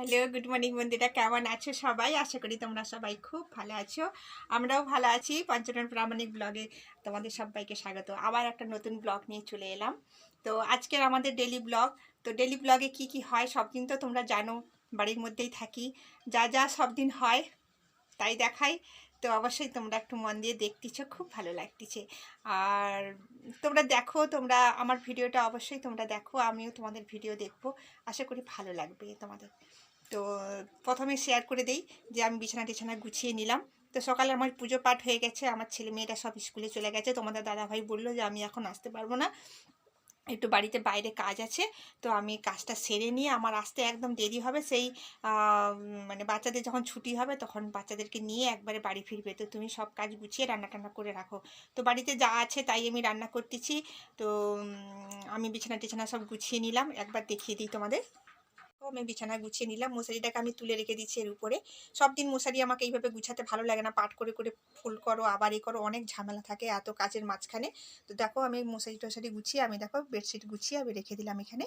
Hello, good morning বন্ধুরা, কেমন আছো সবাই? আশা করি তোমরা সবাই খুব ভালো আছো। আমরাও ভালো আছি। পঞ্চরণ প্রামাণিক ব্লগে তোমাদের সবাইকে স্বাগত। আবার একটা নতুন ব্লগ নিয়ে চলে এলাম। তো আজকের আমাদের ডেলি ব্লগ তো ডেলি ব্লগে কি কি হয় সব দিন তো তোমরা জানো, বাড়ির মধ্যেই থাকি। যা যা সব দিন হয় তাই দেখাই। তো অবশ্যই তোমরা একটু মন দিয়ে দেখতেছ, খুব ভালো লাগতেছে। আর তোমরা দেখো, তোমরা আমার ভিডিওটা অবশ্যই তোমরা দেখো, আমিও তোমাদের ভিডিও দেখব। আশা করি ভালো লাগবে তোমাদের। তো প্রথমে শেয়ার করে দেই যে আমি বিছানা টিছানা গুছিয়ে নিলাম। তো সকালে আমার পুজো পাঠ হয়ে গেছে, আমার ছেলে মেয়েরা সব স্কুলে চলে গেছে। তোমাদের দাদাভাই বলল যে আমি এখন আসতে পারব না, একটু বাড়িতে বাইরে কাজ আছে। তো আমি কাজটা সেরে নিয়ে আমার আসতে একদম দেরি হবে, সেই মানে বাচ্চাদের যখন ছুটি হবে তখন বাচ্চাদেরকে নিয়ে একবারে বাড়ি ফিরবে। তো তুমি সব কাজ গুছিয়ে রান্না টান্না করে রাখো। তো বাড়িতে যা আছে তাই আমি রান্না করতেছি। তো আমি বিছানা টিছানা সব গুছিয়ে নিলাম। একবার দেখিয়ে দিই তোমাদের। আমি বিছানা গুছিয়ে নিলাম। মশারিটাকে আমি তুলে রেখে দিচ্ছি এর উপরে। সব দিন মশারি আমাকে এইভাবে গুছাতে ভালো লাগে না। পাট করে করে ফুল করো, আবার এ করো, অনেক ঝামেলা থাকে এত কাজের মাঝখানে। তো দেখো আমি মশারি টশারি গুছিয়ে, আমি দেখো বেডশিট গুছিয়ে আমি রেখে দিলাম এখানে।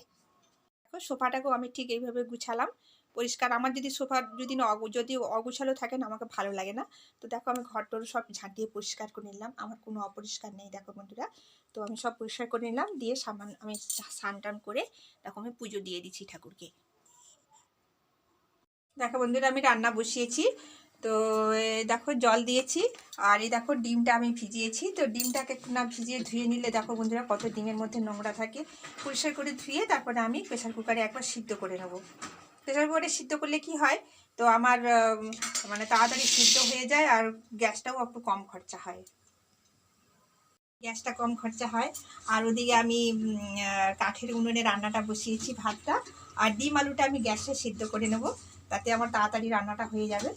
দেখো সোফাটাকেও আমি ঠিক এইভাবে গুছালাম। পরিষ্কার আমার যদি সোফা যদি যদি অগুছালো থাকে না, আমাকে ভালো লাগে না। তো দেখো আমি ঘর টর সব ঝাঁটিয়ে পরিষ্কার করে নিলাম। আমার কোনো অপরিষ্কার নেই দেখো বন্ধুরা। তো আমি সব পরিষ্কার করে নিলাম। দিয়ে সামান, আমি স্নান টান করে দেখো আমি পুজো দিয়ে দিচ্ছি ঠাকুরকে। দেখো বন্ধুরা, আমি রান্না বসিয়েছি। তো দেখো, জল দিয়েছি, আর এই দেখো ডিমটা আমি ভিজিয়েছি। তো ডিমটাকে একটু না ভিজিয়ে ধুয়ে নিলে দেখো বন্ধুরা কত ডিমের মধ্যে নোংরা থাকে। পরিষ্কার করে ধুয়ে তারপরে আমি প্রেশার কুকারে একবার সিদ্ধ করে নেব। প্রেশার কুকারে সিদ্ধ করলে কি হয়? তো আমার মানে তাড়াতাড়ি সিদ্ধ হয়ে যায়, আর গ্যাসটাও একটু কম খরচা হয়। গ্যাসটা কম খরচা হয়। আর ওদিকে আমি কাঠের উনুনে রান্নাটা বসিয়েছি ভাতটা। আর ডিম আলুটা আমি গ্যাসে সিদ্ধ করে নেব, তাতে আমার তাড়াতাড়ি রান্নাটা হয়ে যাবে।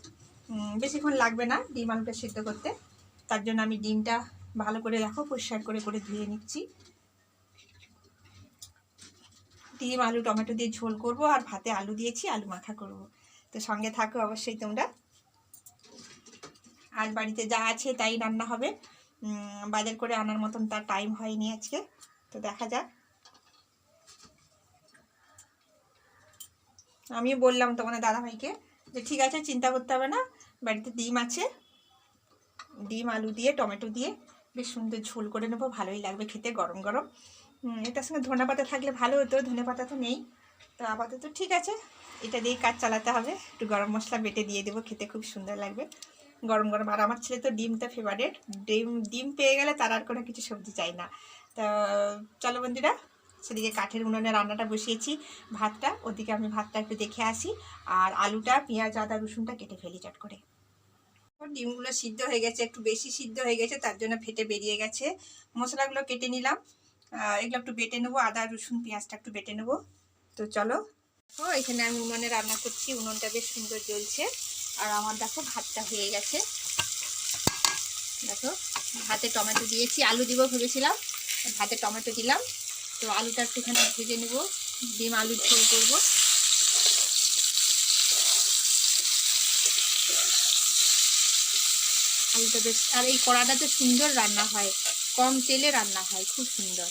বেশিক্ষণ লাগবে না ডিম আলুটা সিদ্ধ করতে। তার জন্য আমি ডিমটা ভালো করে দেখো, পরিষ্কার করে করে ধুয়ে নিচ্ছি। ডিম, আলু, টমেটো দিয়ে ঝোল করব আর ভাতে আলু দিয়েছি, আলু মাখা করব। তো সঙ্গে থাকো অবশ্যই তোমরা। আজ বাড়িতে যা আছে তাই রান্না হবে। বাজার করে আনার মতন তার টাইম হয়নি আজকে। তো দেখা যাক। আমিও বললাম তোমাদের দাদাভাইকে যে, ঠিক আছে, চিন্তা করতে হবে না, বাড়িতে ডিম আছে। ডিম, আলু দিয়ে, টমেটো দিয়ে বেশ সুন্দর ঝোল করে নেব, ভালোই লাগবে খেতে, গরম গরম। এটার সঙ্গে ধনে পাতা থাকলে ভালো হতো, ধনে পাতা তো নেই। তো আপাতত ঠিক আছে, এটা দিয়েই কাজ চালাতে হবে। একটু গরম মশলা বেটে দিয়ে দেবো, খেতে খুব সুন্দর লাগবে। গরম গরম, আর আমার ছেলে তো ডিমটা ফেভারেট ডিম ডিম পেয়ে গেলে তার আর কোনো কিছু সবজি চাই না। তো চলো বন্ধুরা সেদিকে কাঠের উনুনে রান্নাটা বসিয়েছি। ভাতটা, ওদিকে আমি ভাতটা একটু দেখে আসি। আর আলুটা, পেঁয়াজ, আদা, রসুনটা কেটে ফেলি চট করে। ডিমগুলো সিদ্ধ হয়ে গেছে, একটু বেশি সিদ্ধ হয়ে গেছে, তার জন্য ফেটে বেরিয়ে গেছে। মশলাগুলো কেটে নিলাম। এগুলো একটু বেটে নেব, আদা, রসুন, পেঁয়াজটা একটু বেটে নেব। তো চলো। ও এখানে আমি উনুনে রান্না করছি, উনুনটা বেশ সুন্দর জ্বলছে। আর আমার দেখো, ভাতটা হয়ে গেছে। দেখো, ভাতে টমেটো দিয়েছি, আলু দিব ভেবেছিলাম, ভাতে টমেটো দিলাম। তো আলুটা একটুখানি ভেজে নেব। ডিম আলুর ঝোল করব। আলুটা বেশ, আর এই কড়াটাতে সুন্দর রান্না হয়, কম তেলে রান্না হয়, খুব সুন্দর।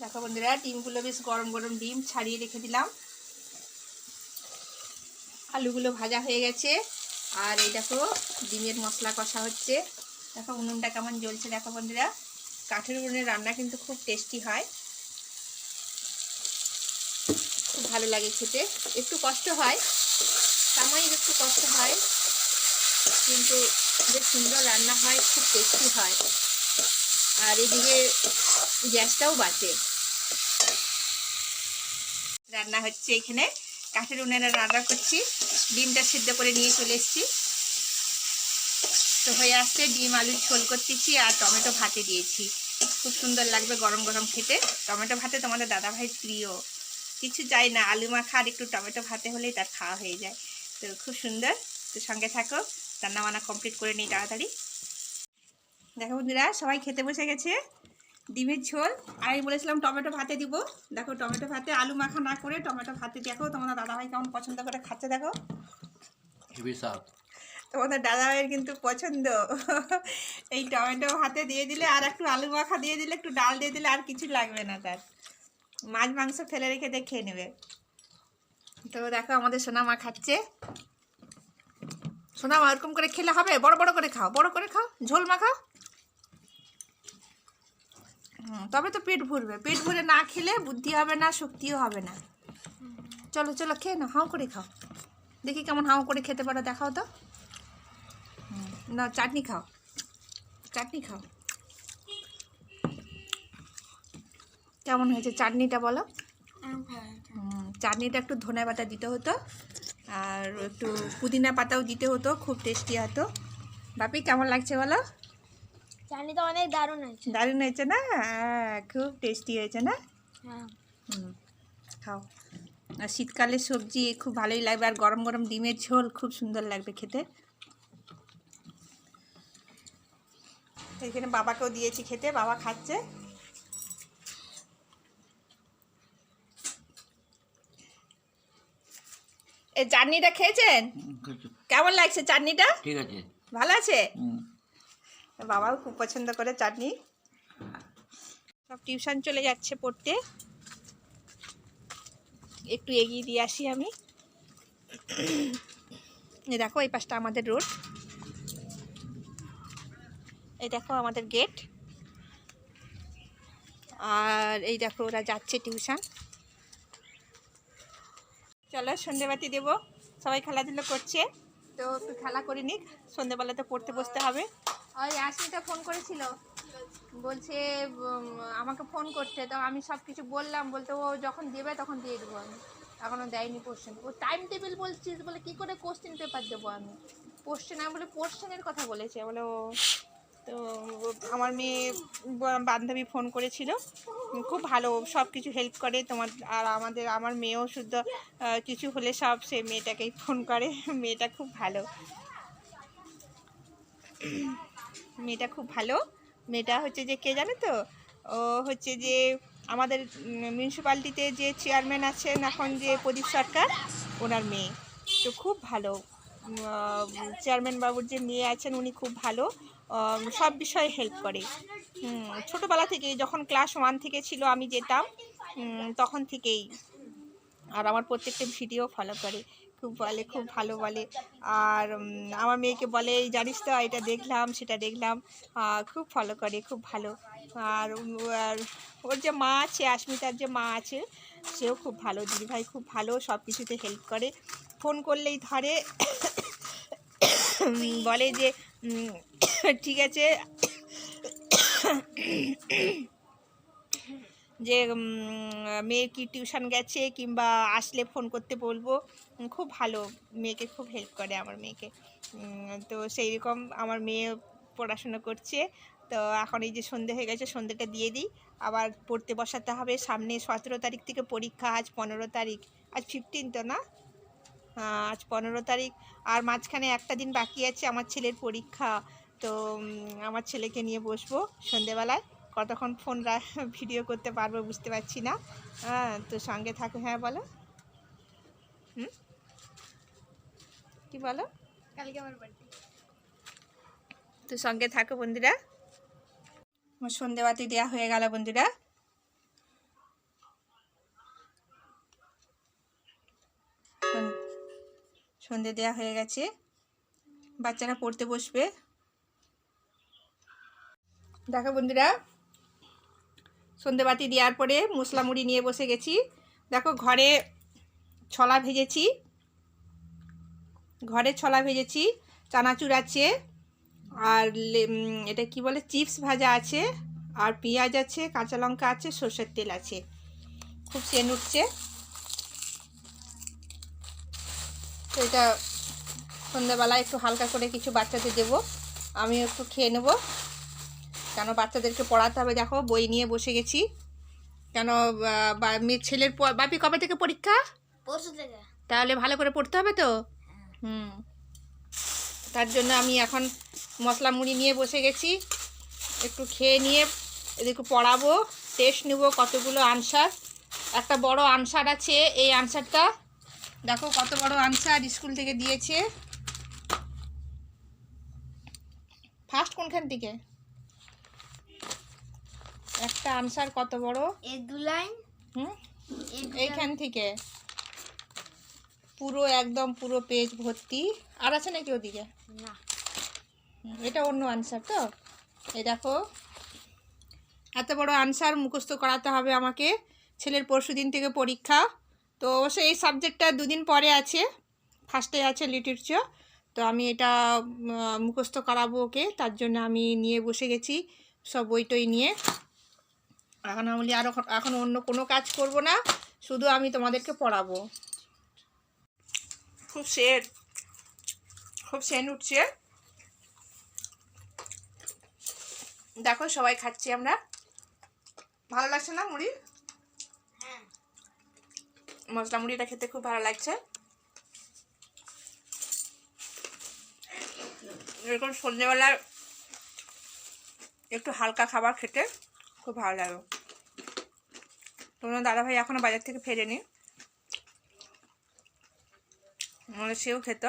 দেখো বন্ধুরা, ডিমগুলো বেশ গরম গরম ডিম ছাড়িয়ে রেখে দিলাম। আলুগুলো ভাজা হয়ে গেছে। আর এই দেখো, ডিমের মশলা কষা হচ্ছে। দেখো উনুনটা কেমন জ্বলছে, দেখো বন্ধুরা। কাঠের উনুনের রান্না কিন্তু খুব টেস্টি হয়। খুব ভালো লাগে খেতে। একটু কষ্ট হয় সাময়িক একটু কষ্ট হয়, কিন্তু বেশ সুন্দর রান্না হয়, খুব টেস্টি হয়। আর এদিকে গ্যাসটাও বাঁচে রান্না হচ্ছে এখানে। কাঠের উনুনে রান্না করছি। ডিমটা সিদ্ধ করে নিয়ে চলে এসেছি। তো হয়ে আসছে ডিম আলুর ঝোল করতেছি আর টমেটো ভাতে দিয়েছি। খুব সুন্দর লাগবে গরম গরম খেতে। টমেটো ভাতে তোমাদের দাদাভাই প্রিয়। কিছু চাই না, আলু মাখা আর একটু টমেটো ভাতে হলেই তার খাওয়া হয়ে যায়। তো খুব সুন্দর। তো সঙ্গে থাকো রান্না বান্না কমপ্লিট করে নিই তাড়াতাড়ি। দেখো বন্ধুরা, সবাই খেতে বসে গেছে। ডিমের ঝোল। আর আমি বলেছিলাম টমেটো ভাতে দিব। দেখো টমেটো ভাতে আলু মাখা না করে টমেটো ভাতে দেখো তোমাদের দাদাভাই কেমন পছন্দ করে খাচ্ছে, দেখো। তোমাদের দাদাভাইয়ের কিন্তু পছন্দ। এই টমেটো হাতে দিয়ে দিলে আর একটু আলু মাখা দিয়ে দিলে, একটু ডাল দিয়ে দিলে আর কিছু লাগবে না তার। মাছ, মাংস ফেলে রেখে দিয়ে খেয়ে নেবে। তো দেখো আমাদের সোনামা খাচ্ছে। সোনামা এরকম করে খেলে হবে? বড় বড় করে খাও, বড় করে খাও, ঝোল মাখাও। তবে তো পেট ভরবে। পেট ভরে না খেলে বুদ্ধি হবে না, শক্তিও হবে না। চলো চলো, খেয়ে নাও, হাও করে খাও। দেখি কেমন হাও করে খেতে পারো, দেখাও তো। না চাটনি খাও। চাটনি খাও। কেমন হয়েছে চাটনিটা বলো? চাটনিটা একটু ধনে পাতা দিতে হতো আর একটু পুদিনা পাতাও দিতে হতো খুব টেস্টি হতো। বাপি কেমন লাগছে বলো? চাটনিটা অনেক দারুণ হয়েছে। দারুণ হয়েছে না? হ্যাঁ, খুব টেস্টি হয়েছে না? হ্যাঁ। খাও। আর শীতকালে সবজি খুব ভালোই লাগবে আর গরম গরম ডিমের ঝোল খুব সুন্দর লাগবে খেতে। এখানে বাবাকেও দিয়েছি খেতে বাবা খাচ্ছে। এই চাটনিটা খেয়েছেন? কেমন লাগছে চাটনিটা? ঠিক আছে। ভালো আছে? বাবাও খুব পছন্দ করে চাটনি। সব টিউশন চলে যাচ্ছে পড়তে। একটু এগিয়ে দিয়ে আসি আমি। দেখো এই পাশটা আমাদের রোড। এই দেখো আমাদের গেট আর এই দেখো ওরা যাচ্ছে টিউশন চলো সন্ধেবাতি দেবো। সবাই খেলাধুলো করছে। তো একটু খেলা করে নিক। সন্ধেবেলা তো পড়তে বসতে হবে। ওই আসমিতা ফোন করেছিল। বলছে আমাকে ফোন করতে। তো আমি সব কিছু বললাম। বলতে ও যখন দেবে তখন দিয়ে দেবো আমি। এখনও দেয়নি কোশ্চেন ও টাইম টেবিল বলছিস বলে কী করে কোশ্চেন পেপার দেবো আমি? কোশ্চেন আমি বলে কোশ্চেনের কথা বলেছে। বলে ও তো আমার মেয়ে বান্ধবী ফোন করেছিল। খুব ভালো, সব কিছু হেল্প করে। তোমার আর আমাদের, আমার মেয়েও শুদ্ধ কিছু হলে সব সে মেয়েটাকেই ফোন করে। মেয়েটা খুব ভালো। মেয়েটা খুব ভালো। মেয়েটা হচ্ছে যে কে জানে তো? ও হচ্ছে যে আমাদের মিউনিসিপ্যালিটিতে যে চেয়ারম্যান আছেন এখন যে প্রদীপ সরকার, ওনার মেয়ে। তো খুব ভালো। চেয়ারম্যান বাবুর যে মেয়ে আছেন, উনি খুব ভালো। সব বিষয়ে হেল্প করে। ছোটোবেলা থেকে যখন ক্লাস ওয়ান থেকে ছিল আমি যেতাম তখন থেকেই। আর আমার প্রত্যেকটা ভিডিও ফলো করে। খুব বলে, খুব ভালো বলে। আর আমার মেয়েকে বলে, "এই জানিস তো, এটা দেখলাম, সেটা দেখলাম। খুব ফলো করে, খুব ভালো। আর ওর যে মা আছে আস্মিতার যে মা আছে, সেও খুব ভালো, দিদিভাই খুব ভালো, সব কিছুতে হেল্প করে। ফোন করলেই ধরে, বলে যে ঠিক আছে। যে উম, মেয়ে কি টিউশন গেছে কিংবা আসলে ফোন করতে বলব? খুব ভালো। মেয়েকে খুব হেল্প করে আমার মেয়েকে। তো সেই রকম আমার মেয়ে পড়াশুনো করছে। তো এখন এই যে সন্ধে হয়ে গেছে সন্ধেটা দিয়ে দিই। আবার পড়তে বসাতে হবে। সামনে সতেরো তারিখ থেকে পরীক্ষা আজ পনেরো তারিখ। আজ ফিফটিন তো না? আজ পনেরো তারিখ। আর মাঝখানে একটা দিন বাকি আছে আমার ছেলের পরীক্ষা। তো আমার ছেলেকে নিয়ে বসবো সন্ধেবেলায়। কতক্ষণ ফোন ভিডিও করতে পারব বুঝতে পারছি না। হ্যাঁ তো সঙ্গে থাকো হ্যাঁ বলো। হুম? কি বলো? কালকে আমার বার্থডে তো সঙ্গে থাকো বন্ধুরা। আমার সন্ধেবাতি দেওয়া হয়ে গেল বন্ধুরা। সন্ধে দেওয়া হয়ে গেছে। বাচ্চারা পড়তে বসবে। দেখো বন্ধুরা, সন্ধেবাতি দেওয়ার পরে মশলা মুড়ি নিয়ে বসে গেছি। দেখো ঘরে ছলা ভেজেছি। ঘরে ছলা ভেজেছি, চানাচুর আছে, আর এটা কি বলে, চিপস ভাজা আছে, আর পেঁয়াজ আছে, কাঁচা লঙ্কা আছে, সর্ষের তেল আছে। খুব সেন উঠছে। তো এটা সন্ধ্যাবেলা একটু হালকা করে কিছু বাচ্চাদের দেবো। আমি একটু খেয়ে নেব। কেন বাচ্চাদেরকে পড়াতে হবে? দেখো বই নিয়ে বসে গেছি। কেন মেয়ের ছেলের বাপি কবে থেকে পরীক্ষা? পরশু থেকে। তাহলে ভালো করে পড়তে হবে তো? হুম। তার জন্য আমি এখন মশলা মুড়ি নিয়ে বসে গেছি। একটু খেয়ে নিয়ে এদিকে পড়াবো টেস্ট নেব কতগুলো আনসার। একটা বড় আনসার আছে এই আনসারটা দেখো কত বড় আনসার স্কুল থেকে দিয়েছে। ফার্স্ট কোনখান থেকে? একটা আনসার কত বড়? এই দু লাইন। হুম? এইখান থেকে। পুরো একদম পুরো পেজ ভর্তি। আর আছে নাকি ওদিকে? না। এটা অন্য আনসার তো? এই দেখো। এত বড় আনসার মুখস্থ করাতে হবে আমাকে। ছেলের পরশু দিন থেকে পরীক্ষা। তো অবশ্য এই সাবজেক্টটা দুদিন পরে আছে ফার্স্টে আছে লিটারেচার তো আমি এটা মুখস্থ করাবো ওকে, তার জন্য আমি নিয়ে বসে গেছি সব বই টই নিয়ে। এখন আমি আরও এখন অন্য কোনো কাজ করব না, শুধু আমি তোমাদেরকে পড়াবো। খুব সেট খুব সেন উঠছে। দেখো সবাই খাচ্ছি আমরা। ভালো লাগছে না মুড়ি? মশলা মুড়িটা খেতে খুব ভালো লাগছে। এরকম সন্ধ্যেবেলায় একটু হালকা খাবার খেতে খুব ভালো লাগে। তোমার দাদাভাই এখনও বাজার থেকে ফেরেনি। মানে সেও খেত।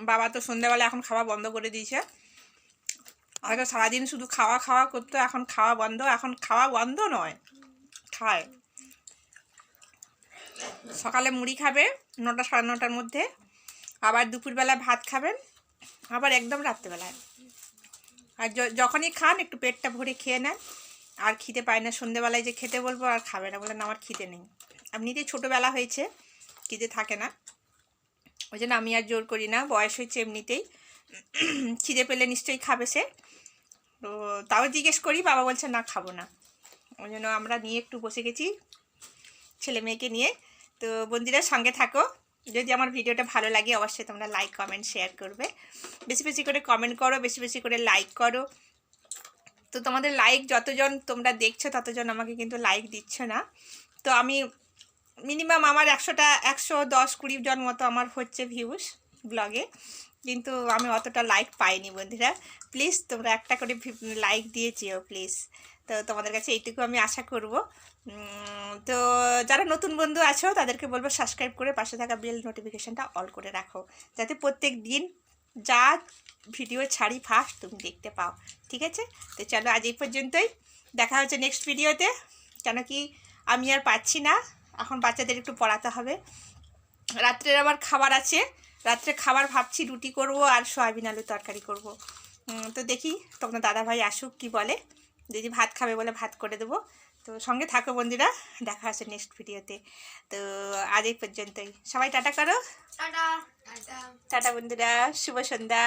বাবা তো সন্ধ্যাবেলা এখন খাওয়া বন্ধ করে দিয়েছে। আগে সারাদিন শুধু খাওয়া খাওয়া করতো, এখন খাওয়া বন্ধ, এখন খাওয়া বন্ধ নয়, খায়। সকালে মুড়ি খাবে, নটা সাড়ে নটার মধ্যে। আবার দুপুরবেলা ভাত খাবেন, আবার একদম রাত্রেবেলায়। আর যখনই খান, একটু পেটটা ভরে খেয়ে নেন। আর খিদে পায় না, সন্ধেবেলায় যে খেতে বলব আর খাবে না বলে না, আমার খিদে নেই। এমনিতেই ছোটোবেলা হয়েছে, খিদে থাকে না। ওই জন্য আমি আর জোর করি না, বয়স হয়েছে এমনিতেই। খিদে পেলে নিশ্চয়ই খাবে সে। তো তাও জিজ্ঞেস করি, বাবা বলছে না, খাব না। ওই জন্য আমরা নিয়ে একটু বসে গেছি, ছেলে মেয়েকে নিয়ে। তো বন্ধুরা সঙ্গে থাকো। যদি আমার ভিডিওটা ভালো লাগে, অবশ্যই তোমরা লাইক কমেন্ট শেয়ার করবে। বেশি বেশি করে কমেন্ট করো, বেশি বেশি করে লাইক করো। তো তোমাদের লাইক যতজন তোমরা দেখছ, ততজন আমাকে কিন্তু লাইক দিচ্ছ না। তো আমি মিনিমাম আমার একশোটা, একশো দশ কুড়ি জন মতো আমার হচ্ছে ভিউস ব্লগে কিন্তু আমি অতটা লাইক পাইনি বন্ধুরা। প্লিজ তোমরা একটা করে লাইক দিয়ে যেও প্লিজ তো তোমাদের কাছে এইটুকু আমি আশা করব। তো যারা নতুন বন্ধু আছো, তাদেরকে বলব সাবস্ক্রাইব করে পাশে থাকা বেল নোটিফিকেশানটা অল করে রাখো। যাতে প্রত্যেক দিন যা ভিডিও ছাড়ি ফার্স্ট তুমি দেখতে পাও। ঠিক আছে? তো চলো আজ এই পর্যন্তই। দেখা হচ্ছে নেক্সট ভিডিওতে কেন কি আমি আর পাচ্ছি না। এখন বাচ্চাদের একটু পড়াতে হবে। রাত্রের আবার খাবার আছে। রাত্রে খাবার ভাবছি রুটি করব আর সয়াবিন আলু তরকারি করব। তো দেখি তোমার দাদাভাই আসুক কি বলে? যদি ভাত খাবে বলে ভাত করে দেবো। তো সঙ্গে থাকো বন্ধুরা দেখা হচ্ছে নেক্সট ভিডিওতে তো আজ এই পর্যন্তই। সবাই টাটা করো। Tata tata. টাটা বন্ধুরা শুভ সন্ধ্যা।